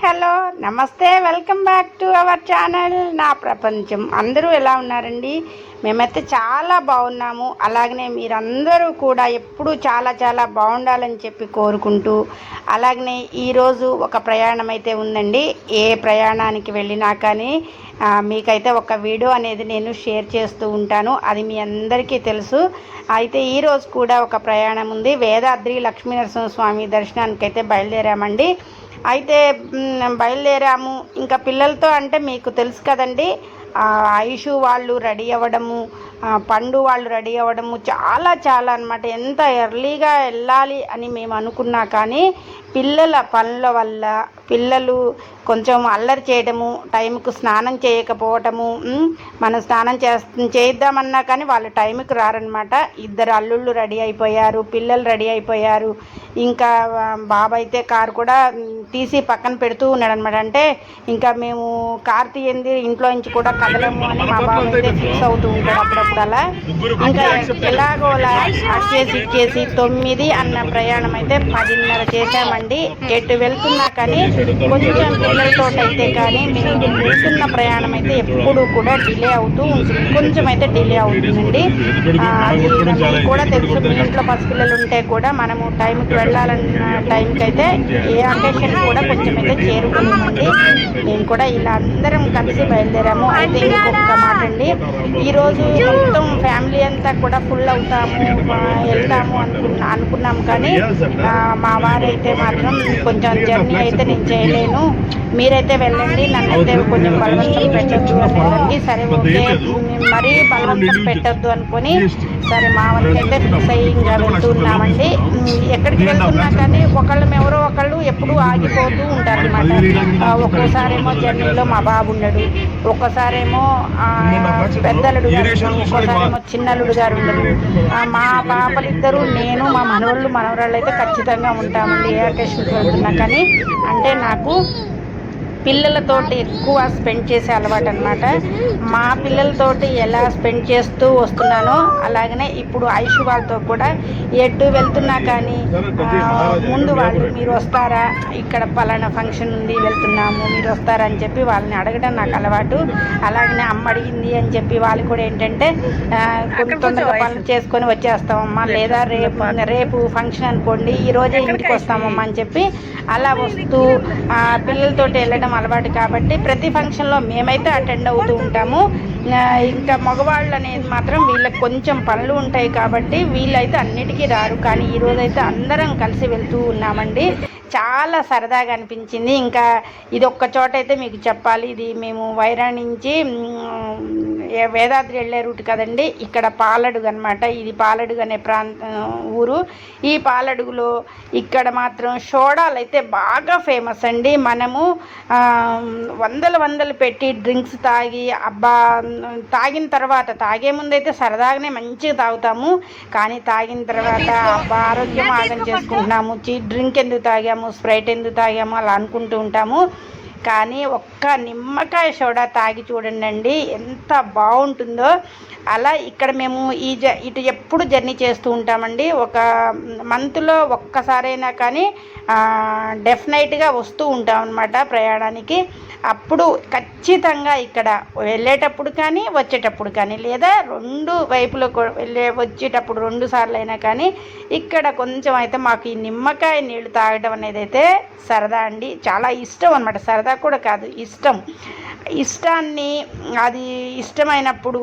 Hello నమస్తే welcome back to our channel. నా ప్రపంచం. అందరూ ఎలా ఉన్నారండి? మేమైతే చాలా బాగున్నాము. అలాగనే మీరందరూ కూడా ఎప్పుడూ చాలా చాలా బాగుండాలని చెప్పి కోరుకుంటూ అలాగనే ఈరోజు ఒక ప్రయాణం అయితే ఉందండి. ఏ ప్రయాణానికి వెళ్ళినా కానీ మీకైతే ఒక వీడియో అనేది నేను షేర్ చేస్తూ ఉంటాను. అది మీ అందరికీ తెలుసు. అయితే ఈరోజు కూడా ఒక ప్రయాణం ఉంది. వేదాద్రి లక్ష్మీనరసింహ స్వామి దర్శనానికి అయితే బయలుదేరామండి. అయితే బయలుదేరాము. ఇంకా పిల్లలతో అంటే మీకు తెలుసు కదండి ఆయుష్ ఐషు వాళ్ళు రెడీ అవ్వడము పండు వాళ్ళు రెడీ అవ్వడము చాలా చాలా అనమాట ఎంత ఎర్లీగా వెళ్ళాలి అని మేము అనుకున్నా కానీ పిల్లల పనుల వల్ల పిల్లలు కొంచెం అల్లరి చేయడము టైంకు స్నానం చేయకపోవటము మనం స్నానం చేస్త చేద్దామన్నా కానీ వాళ్ళు టైంకి రారనమాట ఇద్దరు అల్లుళ్ళు రెడీ అయిపోయారు పిల్లలు రెడీ అయిపోయారు. ఇంకా ఆ, బాబు అయితే కారు కూడా తీసి పక్కన పెడుతూ ఉన్నాడు అనమాట అంటే ఇంకా మేము కార్ తీయంది ఇంట్లో నుంచి కూడా కదలము అని మా బాబు అయితే ఫిక్స్ అవుతూ ఉంటాడు అప్పుడప్పుడు అలా. ఇంకా ఎలాగోలా అచ్చేసి ఇచ్చేసి తొమ్మిది అన్న ప్రయాణం అయితే పదిన్నర చేశామండి. ఎటు వెళ్తున్నా కానీ కొంచెం పిల్లలతో అయితే కానీ మేము వెళ్తున్న ప్రయాణం అయితే ఎప్పుడు కూడా డిలే అవుతూ ఉంటుంది. కొంచెం అయితే డిలే అవుతుందండి. అది మీకు కూడా తెలుసు. మీ ఇంట్లో పసిపిల్లలు ఉంటే కూడా మనము టైంకి వెళ్ళాలన్న టైంకి అయితే ఏ అకేషన్ కూడా కొంచెం అయితే చేరుకున్నామండి. మేము కూడా ఇలా అందరం కలిసి బయలుదేరాము. అయితే ఇంకొక మాట అండి ఈరోజు మొత్తం ఫ్యామిలీ అంతా కూడా ఫుల్ అవుతాము వెళ్తాము అనుకున్నా అనుకున్నాం కానీ మా వారైతే మాత్రం కొంచెం జర్నీ అయితే నేను చేయలేను. మీరైతే వెళ్ళండి నన్నైతే కొంచెం బలవంతం పెట్టద్దు అనేదానికి సరే ఓకే మరీ బలవంతం పెట్టద్దు అనుకొని సరే మా అయితే ఫిక్స్ అయ్యి ఇంకా వెళ్తున్నామండి ఎక్కడికి వెళ్తున్నా కానీ ఒకళ్ళు ఎవరో ఒకళ్ళు ఎప్పుడూ ఆగిపోతూ ఉంటారనమాట ఒక్కోసారేమో జర్నీలో మా బాబు ఉన్నాడు ఒక్కోసారేమో పెద్దలుడు ఒక్కోసారేమో చిన్నలుడు గారు ఉండరు ఆ, మా పాపలిద్దరూ నేను మా మనవళ్ళు మనవరాళ్ళు అయితే ఖచ్చితంగా ఉంటామండి. ఏ అకేషన్కి వెళ్తున్నా కానీ అంటే నాకు పిల్లలతోటి ఎక్కువ స్పెండ్ చేసే అలవాటు అనమాట మా పిల్లలతోటి ఎలా స్పెండ్ చేస్తూ వస్తున్నానో అలాగనే ఇప్పుడు ఐషు వాళ్ళతో కూడా ఎటు వెళ్తున్నా కానీ ముందు వాళ్ళు మీరు వస్తారా? ఇక్కడ పలానా ఫంక్షన్ ఉంది వెళ్తున్నాము మీరు వస్తారా అని చెప్పి వాళ్ళని అడగడం నాకు అలవాటు. అలాగనే అమ్మ అడిగింది అని చెప్పి వాళ్ళు కూడా ఏంటంటే తొందరగా పనులు చేసుకొని వచ్చేస్తామమ్మా లేదా రేపు రేపు ఫంక్షన్ అనుకోండి ఈ రోజే ఇంటికి వస్తామమ్మా అని చెప్పి అలా వస్తూ పిల్లలతోటి వెళ్ళడం అలవాటు కాబట్టి ప్రతి ఫంక్షన్లో మేమైతే అటెండ్ అవుతూ ఉంటాము. ఇంకా మగవాళ్ళు అనేది మాత్రం వీళ్ళకి కొంచెం పనులు ఉంటాయి కాబట్టి వీళ్ళైతే అన్నిటికీ రారు. కానీ ఈ అందరం కలిసి వెళ్తూ ఉన్నామండి. చాలా సరదాగా అనిపించింది. ఇంకా ఇది ఒక్క చోట అయితే మీకు చెప్పాలి. ఇది మేము వైరా నుంచి వేదాద్రి వెళ్ళే రూట్ కదండి. ఇక్కడ పాలడుగు అనమాట ఇది పాలడుగు అనే ప్రాంతం ఊరు. ఈ పాలడుగులో ఇక్కడ మాత్రం సోడాలు అయితే బాగా ఫేమస్ అండి. మనము వందలు వందల వందలు పెట్టి డ్రింక్స్ తాగి అబ్బా తాగిన తర్వాత తాగే ముందైతే సరదాగానే మంచిగా తాగుతాము. కానీ తాగిన తర్వాత అబ్బా ఆరోగ్యం ఆగం చేసుకుంటున్నాము. డ్రింక్ ఎందుకు తాగాము? స్ప్రైట్ ఎందుకు తాగాము అలా అనుకుంటూ ఉంటాము. కానీ ఒక్క నిమ్మకాయ సోడా తాగి చూడండి అండి ఎంత బాగుంటుందో. అలా ఇక్కడ మేము ఈ జ ఇటు ఎప్పుడు జర్నీ చేస్తూ ఉంటామండి. ఒక మంత్లో ఒక్కసారైనా కానీ డెఫినెట్గా వస్తూ ఉంటాం అనమాట ప్రయాణానికి. అప్పుడు ఖచ్చితంగా ఇక్కడ వెళ్ళేటప్పుడు కానీ వచ్చేటప్పుడు కానీ లేదా రెండు వైపులో వెళ్ళే వచ్చేటప్పుడు రెండు సార్లు అయినా కానీ ఇక్కడ కొంచెం అయితే మాకు ఈ నిమ్మకాయ నీళ్ళు తాగడం అనేది అయితే సరదా అండి. చాలా ఇష్టం అనమాట సరదా కూడా కాదు ఇష్టం. ఇష్టాన్ని అది ఇష్టమైనప్పుడు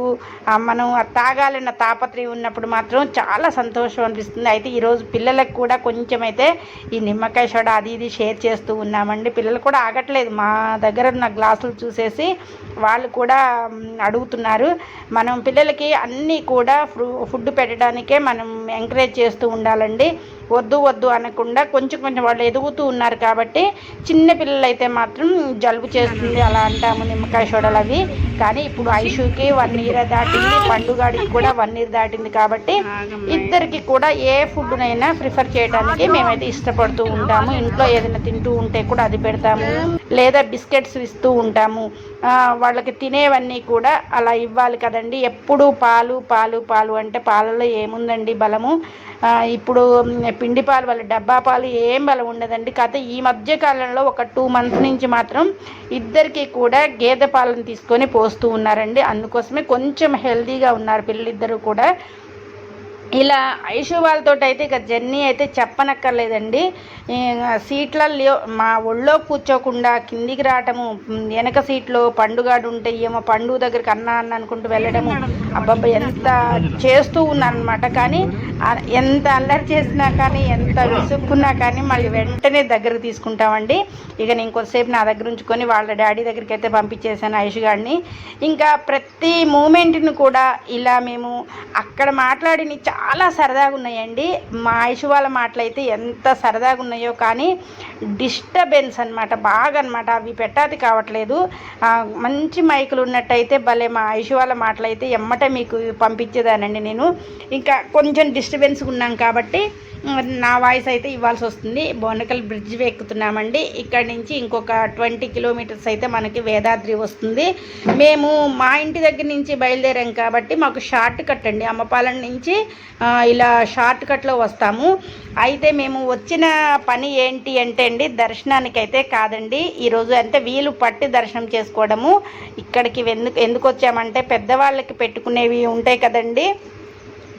మనం తాగాలన్న తాపత్రయం ఉన్నప్పుడు మాత్రం చాలా సంతోషం అనిపిస్తుంది. అయితే ఈరోజు పిల్లలకు కూడా కొంచెం అయితే ఈ నిమ్మకాయ సోడా అది ఇది షేర్ చేస్తూ ఉన్నామండి. పిల్లలు కూడా ఆగట్లేదు. మా దగ్గర ఉన్న గ్లాసులు చూసేసి వాళ్ళు కూడా అడుగుతున్నారు. మనం పిల్లలకి అన్నీ కూడా ఫ్రూ- ఫుడ్ పెట్టడానికే మనం ఎంకరేజ్ చేస్తూ ఉండాలండి. వద్దు వద్దు అనకుండా కొంచెం కొంచెం వాళ్ళు ఎదుగుతూ ఉన్నారు కాబట్టి చిన్న పిల్లలు అయితే మాత్రం జలుబు చేస్తుంది అలా అంటాము నిమ్మకాయ సోడలు అవి. కానీ ఇప్పుడు ఐషుకి వన్ ఇయర్ దాటింది పండుగాడికి కూడా వన్ ఇయర్ దాటింది కాబట్టి ఇద్దరికి కూడా ఏ ఫుడ్నైనా ప్రిఫర్ చేయడానికి మేమైతే ఇష్టపడుతూ ఉంటాము. ఇంట్లో ఏదైనా తింటూ ఉంటే కూడా అది పెడతాము. లేదా బిస్కెట్స్ ఇస్తూ ఉంటాము. వాళ్ళకి తినేవన్నీ కూడా అలా ఇవ్వాలి కదండి. ఎప్పుడు పాలు పాలు పాలు అంటే పాలలో ఏముందండి బలము? ఇప్పుడు పిండి పాలు వాళ్ళ డబ్బా పాలు ఏం బలం ఉండదండి. కాకపోతే ఈ మధ్య కాలంలో ఒక టూ మంత్స్ నుంచి మాత్రం ఇద్దరికి కూడా గేదె పాలను తీసుకొని పోస్తూ ఉన్నారండి. అందుకోసమే కొంచెం హెల్దీగా ఉన్నారు పిల్లలిద్దరూ కూడా. ఇలా ఐషు వాళ్ళతో అయితే ఇక జర్నీ అయితే చెప్పనక్కర్లేదండి. సీట్లలో మా ఒళ్ళో కూర్చోకుండా కిందికి రావటము వెనక సీట్లో పండుగాడు ఉంటే ఏమో పండుగ దగ్గరికి అన్న అన్న అనుకుంటూ వెళ్ళడము అబ్బబ్బ ఎంత చేస్తూ ఉన్నానమాట కానీ ఎంత అల్లరి చేసినా కానీ ఎంత విసుక్కున్నా కానీ మళ్ళీ వెంటనే దగ్గరకు తీసుకుంటామండి. ఇక నేను కొద్దిసేపు నా దగ్గర ఉంచుకొని వాళ్ళ డాడీ దగ్గరికి అయితే పంపించేశాను ఐషు గారిని. ఇంకా ప్రతి మూమెంట్ని కూడా ఇలా మేము అక్కడ మాట్లాడిన చాలా సరదాగా ఉన్నాయండి మా ఐషు వాళ్ళ మాటలు అయితే ఎంత సరదాగా ఉన్నాయో కానీ డిస్టర్బెన్స్ అన్నమాట బాగా అనమాట అవి పెట్టాది కావట్లేదు. మంచి మైకులు ఉన్నట్టయితే భలే మా ఐషు వాళ్ళ మాటలైతే ఎమ్మట మీకు పంపించేదానండి నేను. ఇంకా కొంచెం డిస్టర్బెన్స్ ఉన్నాం కాబట్టి నా వాయిస్ అయితే ఇవ్వాల్సి వస్తుంది. బోనకల్ బ్రిడ్జ్ ఎక్కుతున్నామండి. ఇక్కడ నుంచి ఇంకొక ట్వంటీ కిలోమీటర్స్ అయితే మనకి వేదాద్రి వస్తుంది. మేము మా ఇంటి దగ్గర నుంచి బయలుదేరాం కాబట్టి మాకు షార్ట్ కట్ అండి. అమ్మపాలెం నుంచి ఇలా షార్ట్ కట్లో వస్తాము. అయితే మేము వచ్చిన పని ఏంటి అంటే అండి దర్శనానికి అయితే కాదండి. ఈరోజు అంటే వీలు పట్టి దర్శనం చేసుకోవడము. ఇక్కడికి ఎందుకు ఎందుకు వచ్చామంటే పెద్దవాళ్ళకి పెట్టుకునేవి ఉంటాయి కదండి.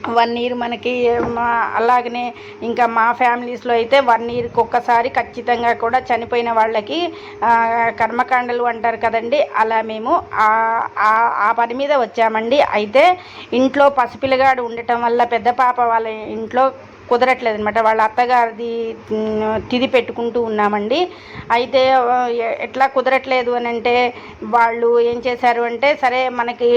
వన్ ఇయర్ మనకి మా అలాగనే ఇంకా మా ఫ్యామిలీస్లో అయితే వన్ ఇయర్కి ఒక్కసారి ఖచ్చితంగా కూడా చనిపోయిన వాళ్ళకి కర్మకాండలు అంటారు కదండి అలా మేము ఆ- ఆ పని మీద వచ్చామండి. అయితే ఇంట్లో పసిపిల్లగాడు ఉండటం వల్ల పెద్ద పాప వాళ్ళ ఇంట్లో కుదరట్లేదు అనమాట వాళ్ళ అత్తగారిది తిది పెట్టుకుంటూ ఉన్నామండి. అయితే ఎట్లా కుదరట్లేదు అని అంటే వాళ్ళు ఏం చేశారు అంటే సరే మనకి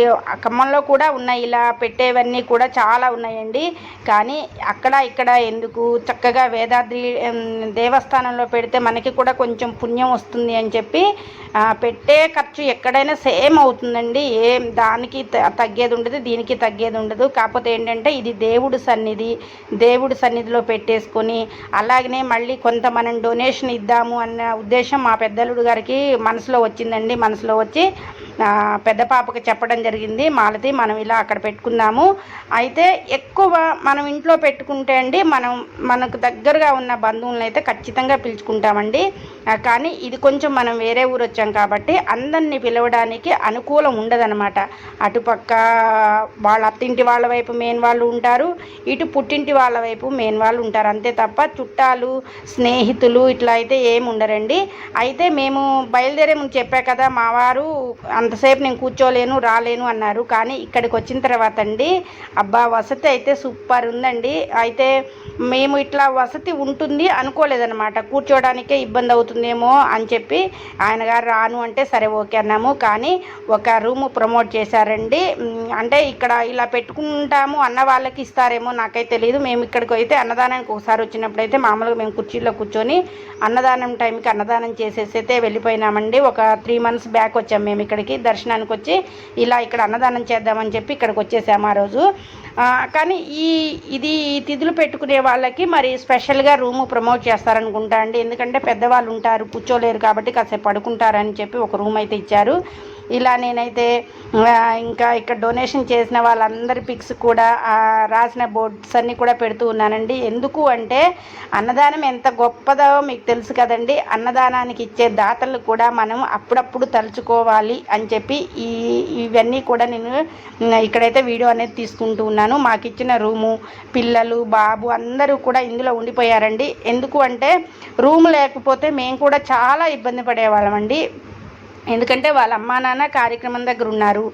ఖమ్మంలో కూడా ఉన్నాయి. ఇలా పెట్టేవన్నీ కూడా చాలా ఉన్నాయండి. కానీ అక్కడ ఇక్కడ ఎందుకు చక్కగా వేదాద్రి దేవస్థానంలో పెడితే మనకి కూడా కొంచెం పుణ్యం వస్తుంది అని చెప్పి పెట్టే ఖర్చు ఎక్కడైనా సేమ్ అవుతుందండి. ఏం దానికి తగ్గేది ఉండదు దీనికి తగ్గేది ఉండదు. కాకపోతే ఏంటంటే ఇది దేవుడు సన్నిధి. దేవుడి సన్నిధిలో పెట్టేసుకొని అలాగనే మళ్ళీ కొంత మనం డొనేషన్ ఇద్దాము అన్న ఉద్దేశం మా పెద్దలుడు గారికి మనసులో వచ్చిందండి. మనసులో వచ్చి పెద్ద పాపకి చెప్పడం జరిగింది. మాలతి మనం ఇలా అక్కడ పెట్టుకుందాము. అయితే ఎక్కువ మనం ఇంట్లో పెట్టుకుంటే అండి మనం మనకు దగ్గరగా ఉన్న బంధువులను అయితే ఖచ్చితంగా పిలుచుకుంటామండి. కానీ ఇది కొంచెం మనం వేరే ఊరు వచ్చాం కాబట్టి అందరినీ పిలవడానికి అనుకూలం ఉండదనమాట అటుపక్క వాళ్ళ అత్తింటి వాళ్ళ వైపు మెయిన్ వాళ్ళు ఉంటారు ఇటు పుట్టింటి వాళ్ళ వైపు మెయిన్ వాళ్ళు ఉంటారు. అంతే తప్ప చుట్టాలు స్నేహితులు ఇట్లా అయితే ఏమి ఉండరండి. అయితే మేము బయలుదేరే ముందు చెప్పా కదా మా వారు అంతసేపు నేను కూర్చోలేను రాలేను అన్నారు. కానీ ఇక్కడికి వచ్చిన తర్వాత అండి అబ్బా వసతి అయితే సూపర్ ఉందండి. అయితే మేము ఇట్లా వసతి ఉంటుంది అనుకోలేదన్నమాట. కూర్చోడానికే ఇబ్బంది అవుతుందేమో అని చెప్పి ఆయన గారు రాను అంటే సరే ఓకే అన్నాము. కానీ ఒక రూమ్ ప్రమోట్ చేశారండి. అంటే ఇక్కడ ఇలా పెట్టుకుంటాము అన్న వాళ్ళకి ఇస్తారేమో నాకైతే తెలియదు మేము ఇక్కడికి అయితే అన్నదానానికి ఒకసారి వచ్చినప్పుడు అయితే మామూలుగా మేము కుర్చీలో కూర్చొని అన్నదానం టైంకి అన్నదానం చేసేసి అయితే వెళ్ళిపోయినామండి. ఒక త్రీ మంత్స్ బ్యాక్ వచ్చాం మేము ఇక్కడికి దర్శనానికి వచ్చి ఇలా ఇక్కడ అన్నదానం చేద్దామని చెప్పి ఇక్కడికి వచ్చేసాము ఆ రోజు. కానీ ఈ ఇది ఈ తిథులు పెట్టుకునే వాళ్ళకి మరి స్పెషల్గా రూము ప్రమోట్ చేస్తారనుకుంటా అండి. ఎందుకంటే పెద్దవాళ్ళు ఉంటారు కూర్చోలేరు కాబట్టి కాసేపు పడుకుంటారని చెప్పి ఒక రూమ్ అయితే ఇచ్చారు. ఇలా నేనైతే ఇంకా ఇక్కడ డొనేషన్ చేసిన వాళ్ళందరి పిక్స్ కూడా రాసిన బోర్డ్స్ అన్నీ కూడా పెడుతూ ఉన్నానండి. ఎందుకు అంటే అన్నదానం ఎంత గొప్పదో మీకు తెలుసు కదండి. అన్నదానానికి ఇచ్చే దాతలు కూడా మనం అప్పుడప్పుడు తలుచుకోవాలి అని చెప్పి ఈ ఇవన్నీ కూడా నేను ఇక్కడైతే వీడియో అనేది తీసుకుంటూ ఉన్నాను. మాకు ఇచ్చిన రూము పిల్లలు బాబు అందరూ కూడా ఇందులో ఉండిపోయారండి. ఎందుకు అంటే రూమ్ లేకపోతే మేము కూడా చాలా ఇబ్బంది పడేవాళ్ళమండి. ఎందుకంటే వాళ్ళ అమ్మా నాన్న కార్యక్రమం దగ్గర ఉన్నారు.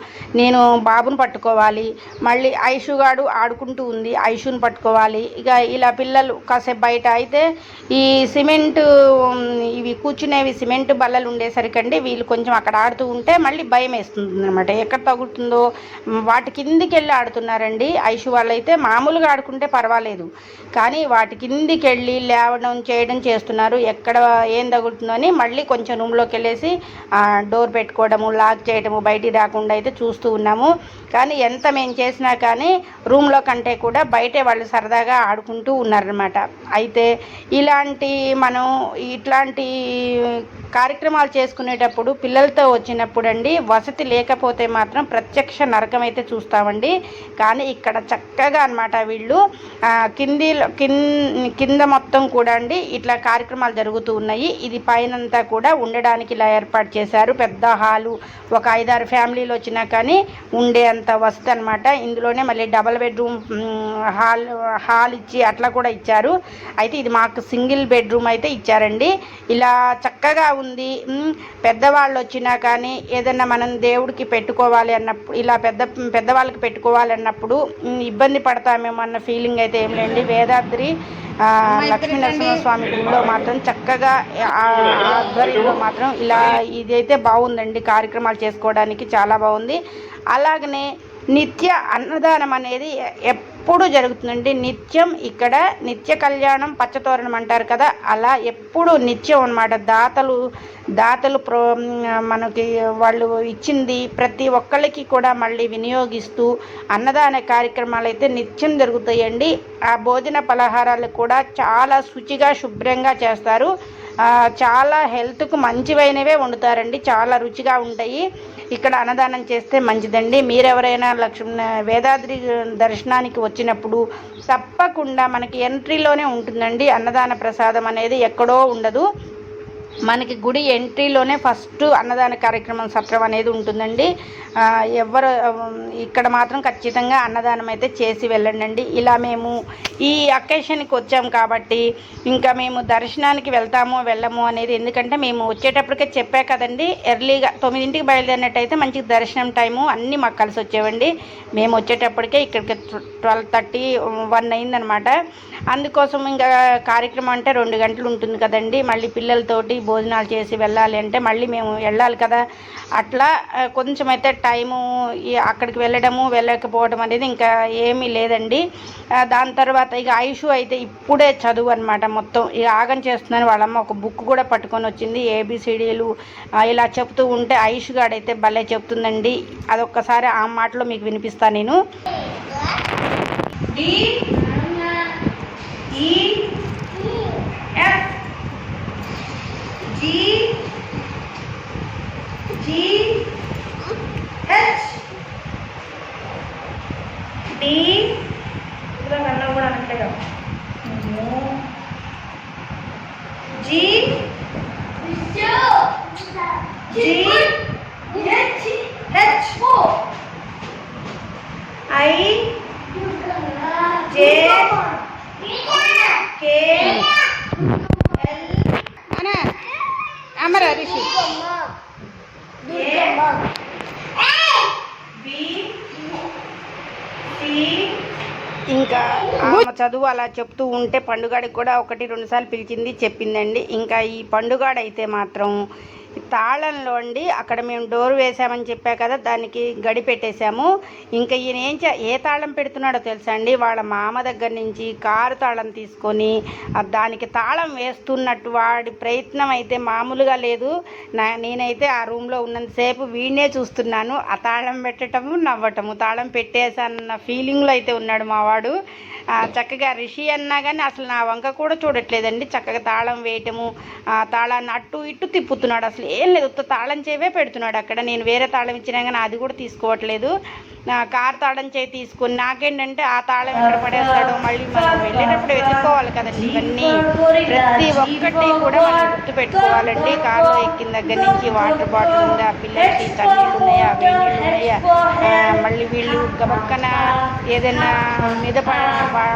నేను బాబుని పట్టుకోవాలి. మళ్ళీ ఐషుగాడు ఆడుకుంటూ ఉంది. ఐషుని పట్టుకోవాలి. ఇక ఇలా పిల్లలు కాసేపు బయట అయితే ఈ సిమెంట్ ఇవి కూర్చునేవి సిమెంట్ బల్లలు ఉండేసరికండి వీళ్ళు కొంచెం అక్కడ ఆడుతూ ఉంటే మళ్ళీ భయం వేస్తుంది అనమాట ఎక్కడ తగులుతుందో వాటి కిందికి వెళ్ళి ఆడుతున్నారండి. ఐషు వాళ్ళైతే మామూలుగా ఆడుకుంటే పర్వాలేదు. కానీ వాటి కిందికి వెళ్ళి లేవడం చేయడం చేస్తున్నారు. ఎక్కడ ఏం తగులుతుందో అని మళ్ళీ కొంచెం రూమ్లోకి వెళ్ళేసి డోర్ పెట్టుకోవడము లాక్ చేయడము బయటికి రాకుండా అయితే చూస్తూ ఉన్నాము. కానీ ఎంత మేము చేసినా కానీ రూమ్లో కంటే కూడా బయటే వాళ్ళు సరదాగా ఆడుకుంటూ ఉన్నారనమాట అయితే ఇలాంటి మనం ఇట్లాంటి కార్యక్రమాలు చేసుకునేటప్పుడు పిల్లలతో వచ్చినప్పుడు అండి వసతి లేకపోతే మాత్రం ప్రత్యక్ష నరకం అయితే చూస్తామండి. కానీ ఇక్కడ చక్కగా అనమాట వీళ్ళు కింది కింద మొత్తం కూడా అండి ఇట్లా కార్యక్రమాలు జరుగుతూ ఉన్నాయి. ఇది పైనంతా కూడా ఉండడానికి ఇలా ఏర్పాటు చేశారు. పెద్ద హాలు ఒక ఐదారు ఫ్యామిలీలు వచ్చినా కానీ ఉండే అంత అనమాట ఇందులోనే మళ్ళీ డబల్ బెడ్రూమ్ హాల్ హాల్ ఇచ్చి అట్లా కూడా ఇచ్చారు. అయితే ఇది మాకు సింగిల్ బెడ్రూమ్ అయితే ఇచ్చారండి. ఇలా చక్కగా ఉంది. పెద్దవాళ్ళు వచ్చినా కానీ ఏదైనా మనం దేవుడికి పెట్టుకోవాలి అన్నప్పుడు ఇలా పెద్ద పెద్దవాళ్ళకి పెట్టుకోవాలి అన్నప్పుడు ఇబ్బంది పడతామేమో అన్న ఫీలింగ్ అయితే ఏం లేండి వేదాద్రి ఆ, లక్ష్మీ నరసింహస్వామి గుడిలో మాత్రం చక్కగా ఆ ఆధ్వర్యంలో మాత్రం ఇలా ఇదైతే బాగుందండి. కార్యక్రమాలు చేసుకోవడానికి చాలా బాగుంది. అలాగనే నిత్య అన్నదానం అనేది ఎప్పుడు జరుగుతుందండి? నిత్యం ఇక్కడ నిత్య కళ్యాణం పచ్చతోరణం అంటారు కదా అలా ఎప్పుడు నిత్యం అనమాట దాతలు దాతలు ప్రో మనకి వాళ్ళు ఇచ్చింది ప్రతి ఒక్కళ్ళకి కూడా మళ్ళీ వినియోగిస్తూ అన్నదాన కార్యక్రమాలు అయితే నిత్యం జరుగుతాయండి. ఆ భోజన పలహారాలు కూడా చాలా శుచిగా శుభ్రంగా చేస్తారు. చాలా హెల్త్కు మంచివైనవే వండుతారండి. చాలా రుచిగా ఉంటాయి. ఇక్కడ అన్నదానం చేస్తే మంచిదండి. మీరెవరైనా లక్ష్మీ వేదాద్రి దర్శనానికి వచ్చినప్పుడు తప్పకుండా మనకి ఎంట్రీలోనే ఉంటుందండి. అన్నదాన ప్రసాదం అనేది ఎక్కడో ఉండదు. మనకి గుడి ఎంట్రీలోనే ఫస్ట్ అన్నదాన కార్యక్రమం సత్రం అనేది ఉంటుందండి. ఎవరు ఇక్కడ మాత్రం ఖచ్చితంగా అన్నదానం అయితే చేసి వెళ్ళండి ఇలా మేము ఈ అకేషన్కి వచ్చాం కాబట్టి ఇంకా మేము దర్శనానికి వెళ్తాము వెళ్ళము అనేది ఎందుకంటే మేము వచ్చేటప్పటికే చెప్పా కదండి ఎర్లీగా తొమ్మిదింటికి బయలుదేరినట్టయితే మంచి దర్శనం టైము అన్నీ మాకు కలిసి వచ్చేవండి. మేము వచ్చేటప్పటికే ఇక్కడికి ట్వెల్వ్ థర్టీ వన్ అయిందనమాట. అందుకోసం ఇంకా కార్యక్రమం అంటే రెండు గంటలు ఉంటుంది కదండి. మళ్ళీ పిల్లలతోటి భోజనాలు చేసి వెళ్ళాలి అంటే మళ్ళీ మేము వెళ్ళాలి కదా. అట్లా కొంచెం అయితే టైము అక్కడికి వెళ్ళడము వెళ్ళకపోవడం అనేది ఇంకా ఏమీ లేదండి. దాని తర్వాత ఇక ఐషు అయితే ఇప్పుడే చదువు అనమాట మొత్తం. ఇక ఆగం చేస్తుందని వాళ్ళమ్మ ఒక బుక్ కూడా పట్టుకొని వచ్చింది. ఏబిసిడీలు ఇలా చెప్తూ ఉంటే ఐషు గాడైతే భలే చెప్తుందండి. అదొక్కసారి ఆ మాటలో మీకు వినిపిస్తాను నేను. D जी जी ఇంకా చదువు అలా చెప్తూ ఉంటే పండుగాడికి కూడా ఒకటి రెండు సార్లు పిలిచింది చెప్పిందండి. ఇంకా ఈ పండుగాడైతే మాత్రం తాళంలో అండి. అక్కడ మేము డోర్ వేసామని చెప్పా కదా దానికి గడి పెట్టేశాము. ఇంకా ఈయన ఏం చే ఏ తాళం పెడుతున్నాడో తెలుసా అండి? వాళ్ళ మామ దగ్గర నుంచి కారు తాళం తీసుకొని దానికి తాళం వేస్తున్నట్టు వాడి ప్రయత్నం అయితే మామూలుగా లేదు. నా నేనైతే ఆ రూమ్లో ఉన్నంతసేపు వీడినే చూస్తున్నాను. ఆ తాళం పెట్టటము నవ్వటము. తాళం పెట్టేశానన్న ఫీలింగ్లో అయితే ఉన్నాడు మావాడు చక్కగా రిషి అన్నా కానీ అసలు నా వంక కూడా చూడట్లేదండి. చక్కగా తాళం వేయటము ఆ తాళాన్ని అటు ఇటు తిప్పుతున్నాడు. అసలు ఏం లేదు ఉత్త తాళం చేవే పెడుతున్నాడు అక్కడ. నేను వేరే తాళం ఇచ్చినా కానీ అది కూడా తీసుకోవట్లేదు. నా కార్ తాళం చేయి తీసుకొని నాకేంటంటే ఆ తాళం ఎక్కడ పడేస్తాడు మళ్ళీ మనం వెళ్ళేటప్పుడు వెతుక్కోవాలి కదండి ఇవన్నీ. ప్రతి ఒక్కటి కూడా మనం గుర్తు పెట్టుకోవాలండి కారులో ఎక్కిన దగ్గర నుంచి వాటర్ బాటిల్ ఉందా పిల్లలకి చన్నీళ్ళు ఉన్నాయా వేడి నీళ్ళు ఉన్నాయా? మళ్ళీ వీళ్ళు గబక్కన ఏదైనా మీద ప-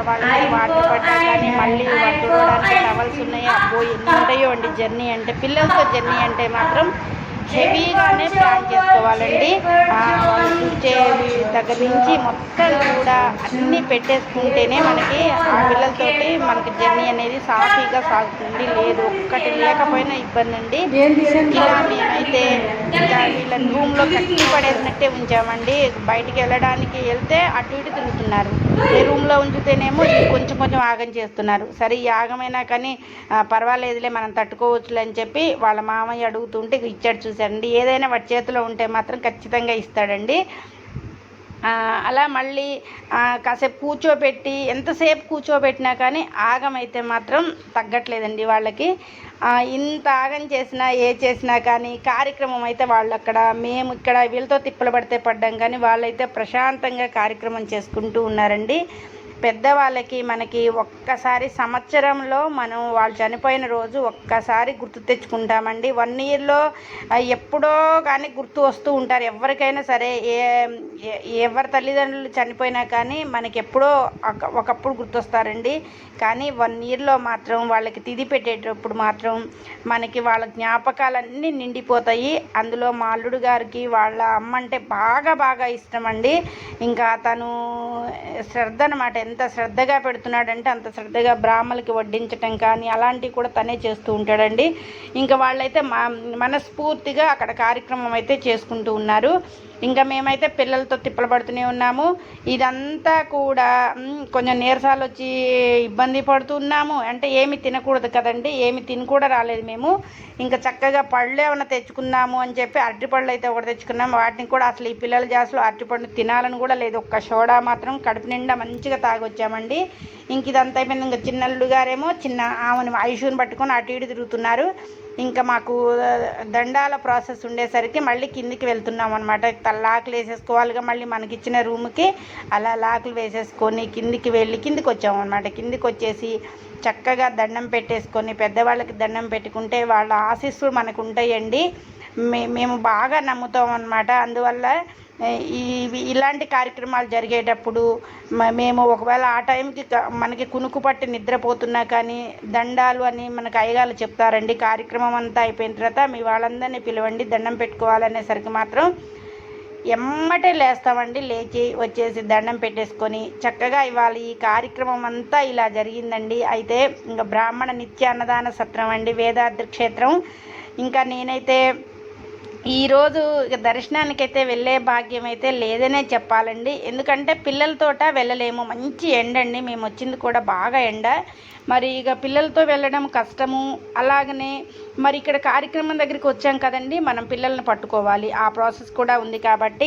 వాళ్ళకి వాటర్ పడ్డా కానీ మళ్ళీ వాళ్ళు చూడడానికి టవల్స్ ఉన్నాయా? అబ్బో ఎన్ని ఉంటాయో అండి జర్నీ అంటే. పిల్లలతో జర్నీ అంటే మాత్రం హెవీగానే ప్లాన్ చేసుకోవాలండి. ఆ, దగ్గర నుంచి మొత్తం కూడా అన్నీ పెట్టేసుకుంటేనే మనకి ఆ పిల్లలతోటి మనకి జర్నీ అనేది సాఫీగా సాగుతుంది. లేదు ఒక్కటి లేకపోయినా ఇబ్బంది అండి. ఇలా మేమైతే ఇంకా వీళ్ళని రూమ్లో కట్టి పడేసినట్టే ఉంచామండి. బయటికి వెళ్ళడానికి వెళ్తే అటు ఇటు తిరుగుతున్నారు. ఏ రూమ్లో ఉంచితేనేమో కొంచెం కొంచెం ఆగం చేస్తున్నారు. సరే ఈ ఆగమైనా కానీ పర్వాలేదులే మనం తట్టుకోవచ్చులే అని చెప్పి వాళ్ళ మామయ్య అడుగుతుంటే ఇచ్చాడు చూశారండి ఏదైనా వాటి చేతిలో ఉంటే మాత్రం ఖచ్చితంగా ఇస్తాడండి. అలా మళ్ళీ కాసేపు కూర్చోబెట్టి ఎంతసేపు కూర్చోబెట్టినా కానీ ఆగం అయితే మాత్రం తగ్గట్లేదండి వాళ్ళకి. ఇంత ఆగం చేసినా ఏ చేసినా కానీ కార్యక్రమం అయితే వాళ్ళు అక్కడ మేము ఇక్కడ వీళ్ళతో తిప్పలు పడితే పడ్డాం కానీ వాళ్ళైతే ప్రశాంతంగా కార్యక్రమం చేసుకుంటూ ఉన్నారండి. పెద్దవాళ్ళకి మనకి ఒక్కసారి సంవత్సరంలో మనం వాళ్ళు చనిపోయిన రోజు ఒక్కసారి గుర్తు తెచ్చుకుంటామండి. వన్ ఇయర్లో ఎప్పుడో కానీ గుర్తు వస్తూ ఉంటారు. ఎవరికైనా సరే ఏ ఎవరి తల్లిదండ్రులు చనిపోయినా కానీ మనకి ఎప్పుడో ఒక- ఒకప్పుడు గుర్తొస్తారండి. కానీ వన్ ఇయర్లో మాత్రం వాళ్ళకి తిది పెట్టేటప్పుడు మాత్రం మనకి వాళ్ళ జ్ఞాపకాలన్నీ నిండిపోతాయి. అందులో మా అల్లుడు గారికి వాళ్ళ అమ్మ అంటే బాగా బాగా ఇష్టం అండి ఇంకా తను శ్రద్ధ అనమాట ఎంత శ్రద్ధగా పెడుతున్నాడంటే అంత శ్రద్ధగా బ్రాహ్మలకి వడ్డించటం కానీ అలాంటివి కూడా తనే చేస్తూ ఉంటాడండి. ఇంకా వాళ్ళైతే మా మనస్ఫూర్తిగా అక్కడ కార్యక్రమం అయితే చేసుకుంటూ ఉన్నారు. ఇంకా మేమైతే పిల్లలతో తిప్పలు పడుతూనే ఉన్నాము. ఇదంతా కూడా కొంచెం నీరసాలు వచ్చి ఇబ్బంది పడుతున్నాము. అంటే ఏమి తినకూడదు కదండి ఏమి తిని కూడా రాలేదు మేము. ఇంకా చక్కగా పళ్ళు ఏమైనా తెచ్చుకుందాము అని చెప్పి అరటిపళ్ళు అయితే ఒకటి తెచ్చుకున్నాము వాటిని కూడా అసలు ఈ పిల్లల జాసులు అరటిపండు తినాలని కూడా లేదు. ఒక్క సోడా మాత్రం కడుపు నిండా మంచిగా తాగొచ్చామండి. ఇంక ఇదంతా అయిపోయింది. ఇంకా చిన్నల్లుడు గారేమో చిన్న ఆమెను ఐషుని పట్టుకొని అటు ఇటు తిరుగుతున్నారు. ఇంకా మాకు దండాల ప్రాసెస్ ఉండేసరికి మళ్ళీ కిందికి వెళ్తున్నాం అనమాట లాకులు వేసేసుకోవాలిగా మళ్ళీ మనకి ఇచ్చిన రూమ్కి. అలా లాకులు వేసేసుకొని కిందికి వెళ్ళి కిందికి వచ్చాము అనమాట కిందికి వచ్చేసి చక్కగా దండం పెట్టేసుకొని పెద్దవాళ్ళకి దండం పెట్టుకుంటే వాళ్ళ ఆశీస్సులు మనకు ఉంటాయండి. మే మేము బాగా నమ్ముతాం అనమాట అందువల్ల ఇవి ఇలాంటి కార్యక్రమాలు జరిగేటప్పుడు మేము ఒకవేళ ఆ టైంకి మనకి కునుకు పట్టి నిద్రపోతున్నా కానీ దండాలు అని మనకు అయ్యగాలు చెప్తారండి. కార్యక్రమం అంతా అయిపోయిన తర్వాత మీ వాళ్ళందరినీ పిలవండి దండం పెట్టుకోవాలనేసరికి మాత్రం ఎమ్మటే లేస్తామండి. లేచి వచ్చేసి దండం పెట్టేసుకొని చక్కగా ఇవాళ ఈ కార్యక్రమం అంతా ఇలా జరిగిందండి. అయితే ఇంకా బ్రాహ్మణ నిత్య అన్నదాన సత్రం అండి వేదాద్రి క్షేత్రం. ఇంకా నేనైతే ఈరోజు ఇక దర్శనానికైతే వెళ్ళే భాగ్యం అయితే లేదనే చెప్పాలండి. ఎందుకంటే పిల్లలతోట వెళ్ళలేము. మంచి ఎండ అండి. మేము వచ్చింది కూడా బాగా ఎండ. మరి ఇక పిల్లలతో వెళ్ళడం కష్టము. అలాగనే మరి ఇక్కడ కార్యక్రమం దగ్గరికి వచ్చాం కదండి. మనం పిల్లల్ని పట్టుకోవాలి. ఆ ప్రాసెస్ కూడా ఉంది కాబట్టి